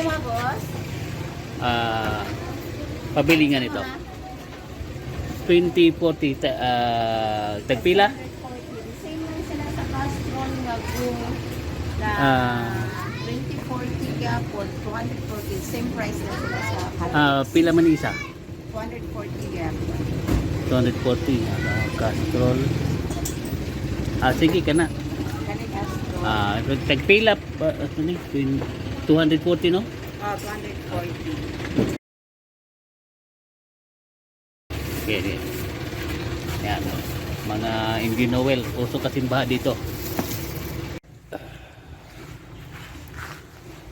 kayo mga boss? Ah, pabilingan ito. 2040 ta, ah, tagpila? 140. Same lang sila sa Castron go na Ah. 2040 gapon, 240. Same price lang sila sa Ah, pila man isa? 240 gapon. 240 ah, Castrol. Ah, sige ka na. Castron. Ah, tagpila pa ano ni 240 no? Ah, 240. Okay, okay. Yan. Mga Indian Noel, uso kasimbaha dito.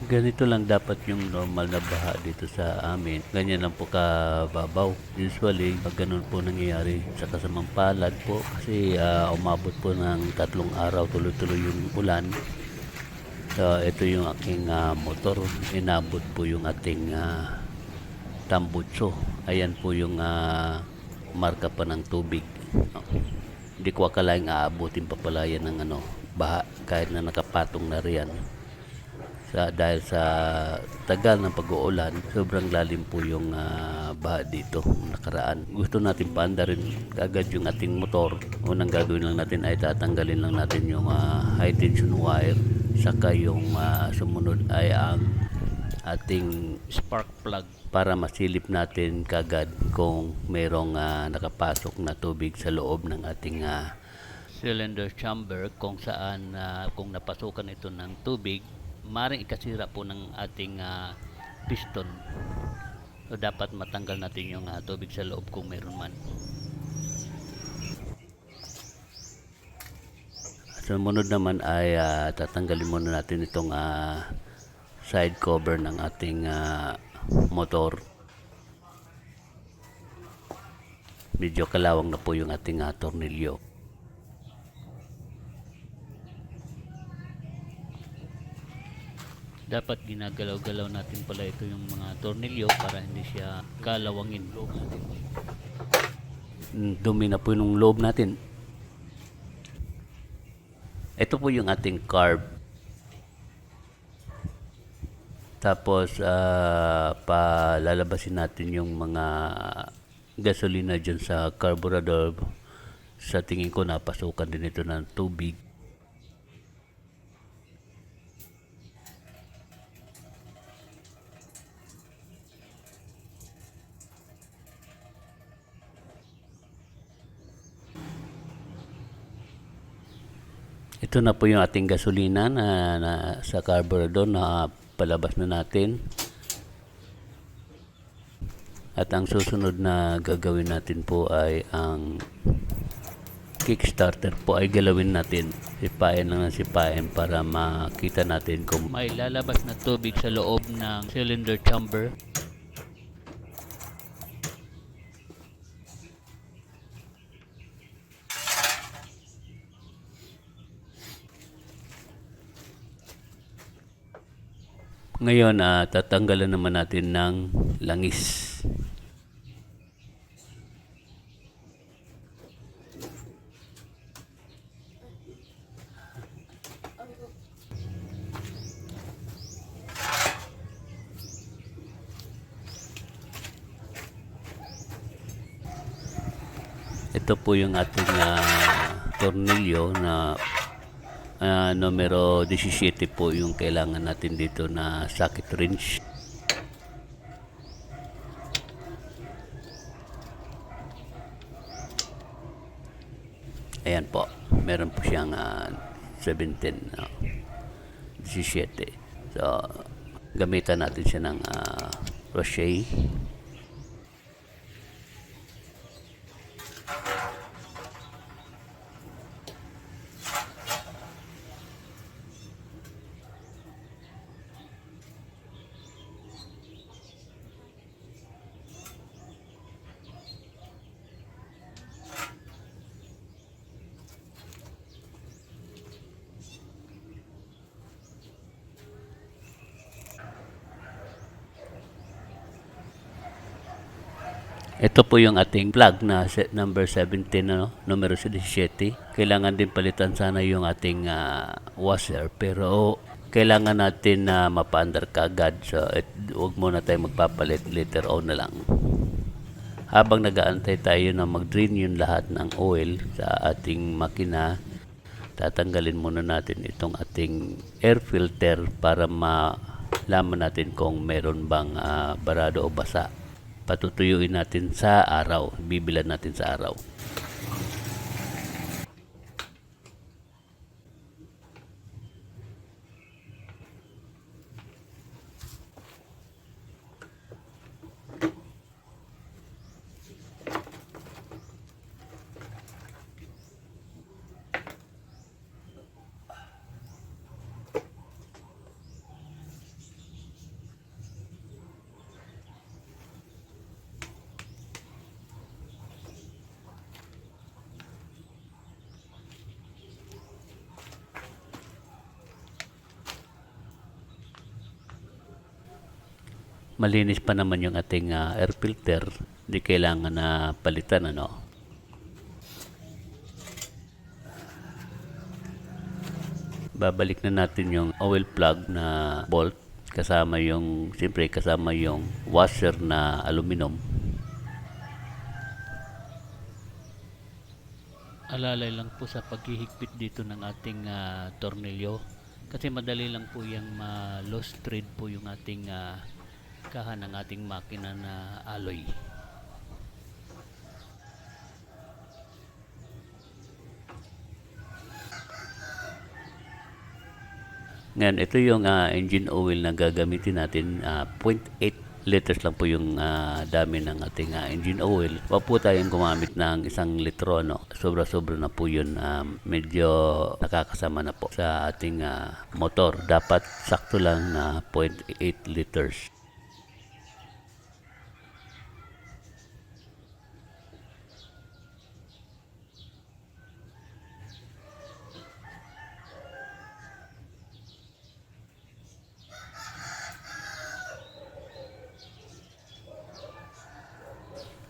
Ganito lang dapat yung normal na baha dito sa amin. Ganyan lang po kababaw. Usually, pag ganun po nangyayari sa kasamang palad po, kasi ah, umabot po ng tatlong araw tuloy-tuloy yung ulan. So, ito yung aking ah, motor. Inabot po yung ating ah, tambutso. Ayan po yung ah, marka pa ng tubig. No. Hindi ko akalaing aabutin pa pala yan ng ano, baha kahit na nakapatong na riyan. Sa, dahil sa tagal ng pag-uulan, sobrang lalim po yung ah, baha dito nakaraan. Gusto natin paandarin agad yung ating motor. Unang gagawin lang natin ay tatanggalin lang natin yung ah, high tension wire. Saka yung ah, sumunod ay ang ating spark plug para masilip natin kagad kung merong ah, nakapasok na tubig sa loob ng ating ah, cylinder chamber kung saan ah, kung napasukan ito ng tubig maring ikasira po ng ating ah, piston. So dapat matanggal natin yung ah, tubig sa loob kung meron man Sumunod naman ay ah, tatanggalin muna natin itong ah, side cover ng ating ah, motor. Medyo kalawang na po yung ating ah, tornilyo. Dapat ginagalaw-galaw natin pala ito yung mga tornilyo para hindi siya kalawangin. Mm, Dumi na po yung loob natin. Ito po yung ating carb. Tapos, ah, palalabasin natin yung mga gasolina dyan sa carburetor. Sa tingin ko, napasukan din ito ng tubig. Ito na po yung ating gasolina na, na sa carburetor na palabas na natin. At ang susunod na gagawin natin po ay ang kickstarter po ay galawin natin. Sipain lang ng sipain para makita natin kung may lalabas na tubig sa loob ng cylinder chamber. Ngayon, ah, tatanggalan naman natin ng langis. Ito po yung ating ah, tornilyo na Ah, numero 17 po yung kailangan natin dito na socket wrench. Ayan po. Meron po siyang ah, 17, no? 17. So, gamitan natin siya ng ah, crochet. Ito po yung ating plug na set number 17 ano, numero 17. Kailangan din palitan sana yung ating ah, washer pero kailangan natin na mapaandar kagad. So, et, huwag muna tayo magpapalit. Later on na lang. Habang nagaantay tayo na mag-drain yung lahat ng oil sa ating makina, tatanggalin muna natin itong ating air filter para malaman natin kung meron bang ah, barado o basa. Patutuyuin natin sa araw. Bibilan natin sa araw. Malinis pa naman yung ating ah, air filter, di kailangan na palitan ano. Babalik na natin yung oil plug na bolt kasama yung siyempre kasama yung washer na aluminum. Alalay lang po sa paghihigpit dito ng ating ah, tornilyo kasi madali lang po yung ma-lost thread po yung ating ah, kahan ng ating makina na alloy. Ngayon, ito yung ah, engine oil na gagamitin natin. ah, 0.8 liters lang po yung ah, dami ng ating ah, engine oil. Huwag po tayong gumamit ng isang litro. No? Sobra-sobra na po yun. ah, medyo nakakasama na po sa ating ah, motor. Dapat sakto lang na 0.8 liters.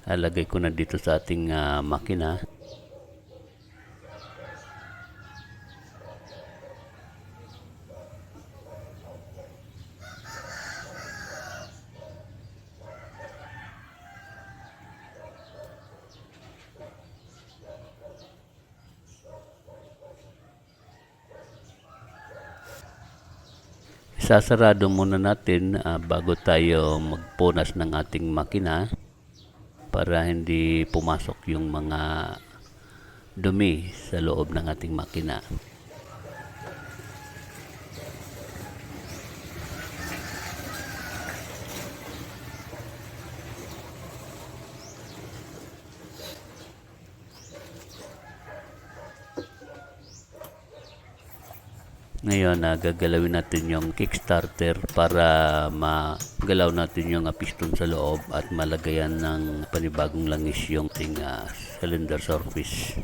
Alagay ko na dito sa ating ah, makina. Isasarado muna natin ah, bago tayo magpunas ng ating makina para hindi pumasok yung mga dumi sa loob ng ating makina. Ngayon, na gagalawin natin yung kickstarter para magalaw natin yung piston sa loob at malagayan ng panibagong langis yung ting ah, cylinder surface.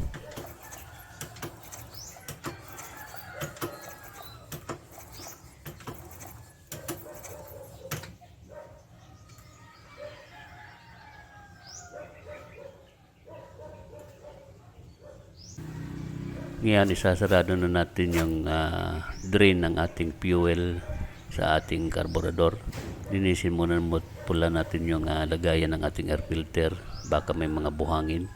Ngayon, isasarado na natin yung ah, drain ng ating fuel sa ating karburador. Linisin muna mo pula natin yung ah, lagayan ng ating air filter. Baka may mga buhangin.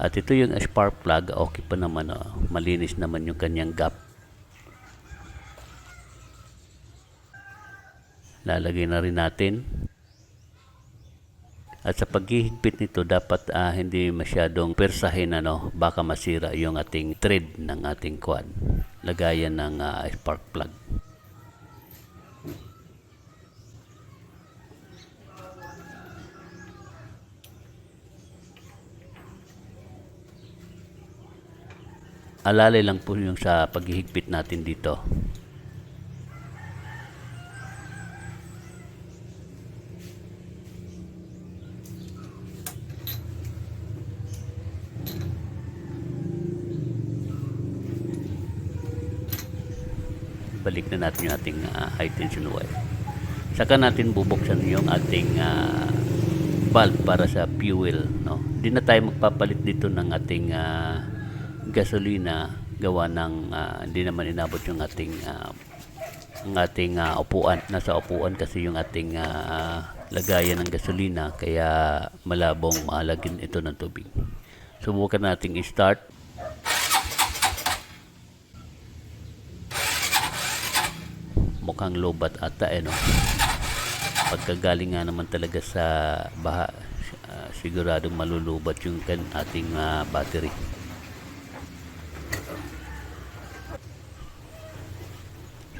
At ito yung spark plug, okay pa naman, oh. malinis naman yung kanyang gap. Lalagay na rin natin. At sa paghihigpit nito, dapat ah, hindi masyadong persahin, ano, baka masira yung ating thread ng ating quad. Lagayan ng ah, spark plug. Alalay lang po yung sa paghihigpit natin dito. balik na natin yung ating ah, high tension wire. Saka natin bubuksan yung ating ah, valve para sa fuel. No? Hindi na tayo magpapalit dito ng ating ah, gasolina gawa ng ah, hindi naman inabot yung ating ah, ang ating ah, upuan. Nasa upuan kasi yung ating ah, lagayan ng gasolina kaya malabong malagyan ito ng tubig. Subukan nating i-start. Mukhang lobat ata eh no. Pagkagaling nga naman talaga sa baha, ah, siguradong malulubat yung ating ah, battery.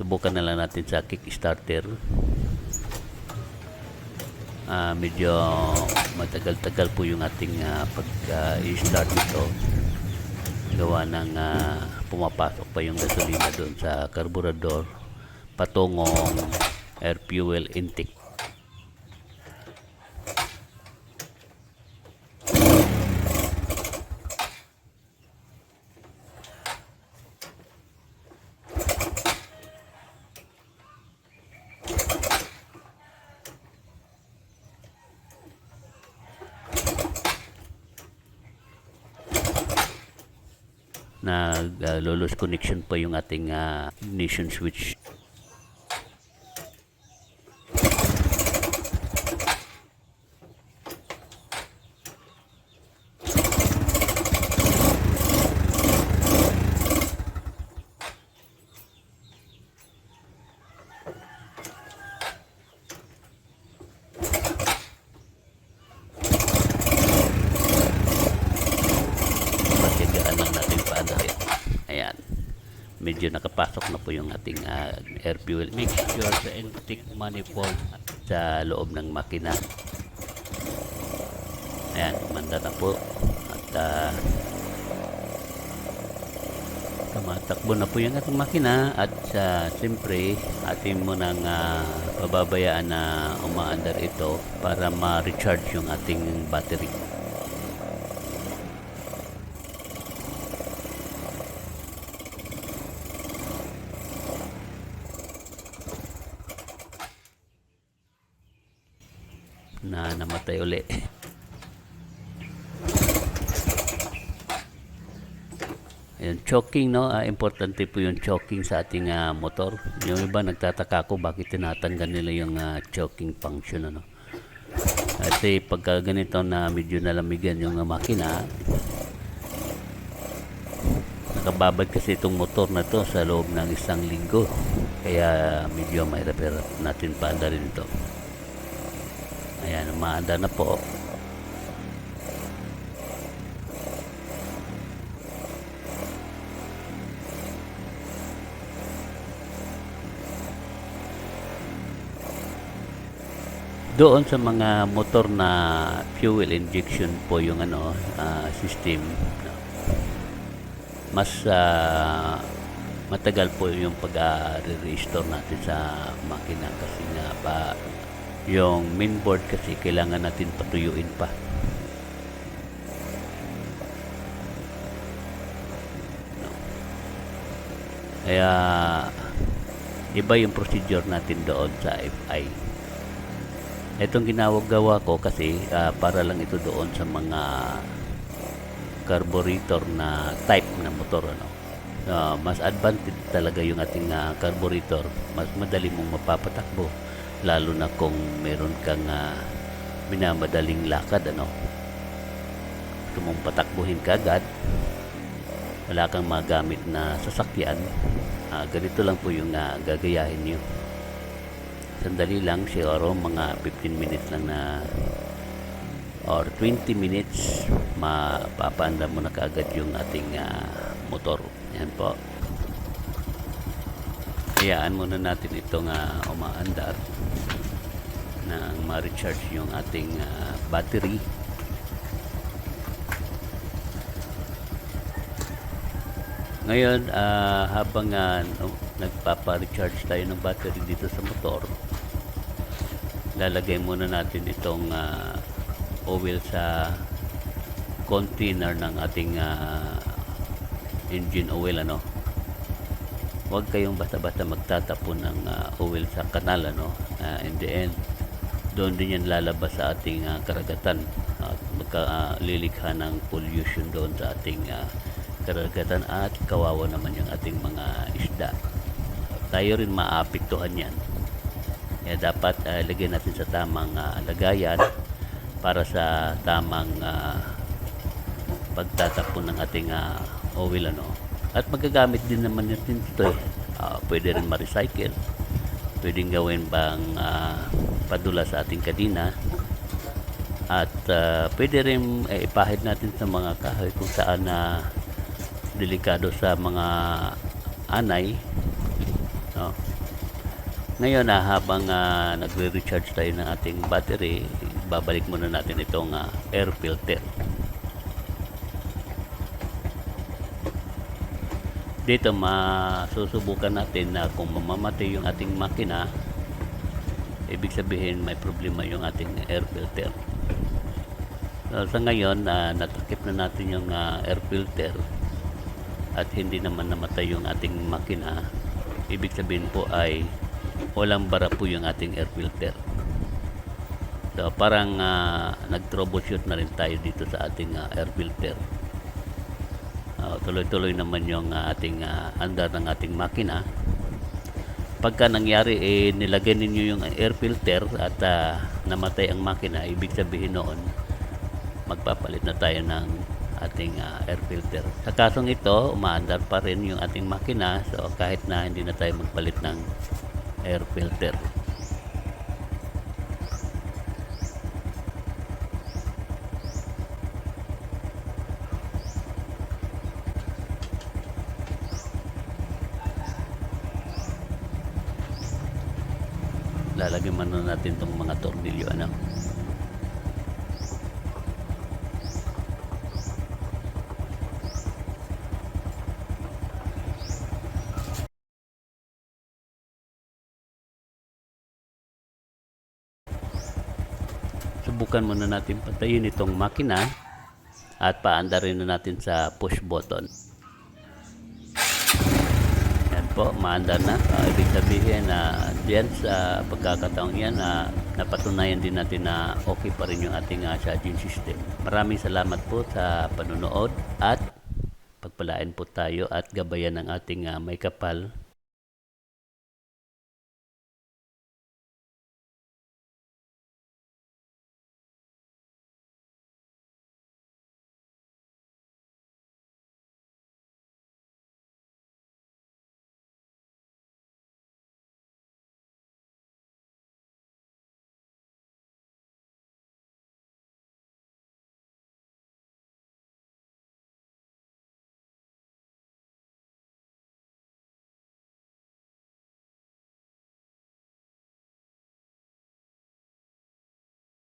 Subukan na lang natin sa kickstarter. Ah, medyo matagal-tagal po yung ating ah, pag-start nito. Gawa ng ah, pumapasok pa yung gasolina doon sa karburador patungong air fuel intake. Nag uh, connection pa yung ating ah, ignition switch Matigaan lang natin paandarin. Ayan. Medyo nakapasok na po yung ating ah, air fuel. Make sure sa intake manifold sa loob ng makina. Ayan, manda na po. At ah, tumatakbo na po yung ating makina at sa siyempre atin mo nang ah, pababayaan na umaandar ito para ma-recharge yung ating battery. na namatay uli. Ayan, choking, no? Ah, importante po yung choking sa ating ah, motor. Yung iba nagtataka ko bakit tinatanggal nila yung ah, choking function, ano? Kasi pagka ganito na medyo nalamigan yung ah, makina, nakababad kasi itong motor na to sa loob ng isang linggo. Kaya medyo mahirap-hirap natin paanda rin ito. Umaanda na po. Doon sa mga motor na fuel injection po yung ano ah, system mas ah, matagal po yung pag-restore natin sa makina kasi nga pa yung mainboard kasi kailangan natin patuyuin pa. Kaya iba yung procedure natin doon sa FI itong ginawag-gawa ko kasi ah, para lang ito doon sa mga carburetor na type na motor ano. Ah, mas advantage talaga yung ating ah, carburetor. Mas madali mong mapapatakbo lalo na kung meron kang ah, minamadaling lakad ano? Gusto mong patakbuhin kagad wala kang magamit na sasakyan. Ah, ganito lang po yung ah, gagayahin nyo sandali lang siguro mga 15 minutes lang na or 20 minutes mapapaanda mo na kaagad yung ating ah, motor. Yan po hayaan muna natin itong uh, umaandar nang ma-recharge yung ating ah, battery. Ngayon ah, habang ah, no- nagpapa-recharge tayo ng battery dito sa motor lalagay muna natin itong ah, oil sa container ng ating ah, engine oil ano huwag kayong basta-basta magtatapon ng ah, oil sa kanal ano? Ah, in the end doon din yan lalabas sa ating ah, karagatan. At magkalilikha ng pollution doon sa ating ah, karagatan at kawawa naman yung ating mga isda. Tayo rin maapektuhan yan. Kaya dapat ah, lagyan natin sa tamang ah, lagayan para sa tamang ah, pagtatapon ng ating ah, oil ano at magagamit din naman natin ito eh. Ah, pwede rin ma-recycle pwedeng gawin bang ah, padula sa ating kadina at ah, pwede rin eh, ipahid natin sa mga kahoy kung saan na delikado sa mga anay no? ngayon na habang ah, nagre-recharge tayo ng ating battery babalik muna natin itong ah, air filter dito masusubukan natin na kung mamamatay yung ating makina ibig sabihin may problema yung ating air filter. So, sa ngayon na natakip na natin yung ah, air filter at hindi naman namatay yung ating makina ibig sabihin po ay walang bara po yung ating air filter. So parang ah, nag-troubleshoot na rin tayo dito sa ating ah, air filter tuloy-tuloy naman yung ah, ating ah, andar ng ating makina. Pagka nangyari, eh, nilagay ninyo yung air filter at ah, namatay ang makina, ibig sabihin noon, magpapalit na tayo ng ating ah, air filter. Sa kasong ito, umaandar pa rin yung ating makina, so kahit na hindi na tayo magpalit ng air filter. Na natin tong mga tornilyo ano? Subukan muna natin patayin itong makina at paandarin na natin sa push button po, maandar na. Ah, ibig sabihin na diyan sa pagkakataong yan na napatunayan din natin na okay pa rin yung ating ah, charging system. Maraming salamat po sa panonood at pagpalain po tayo at gabayan ng ating ah, may kapal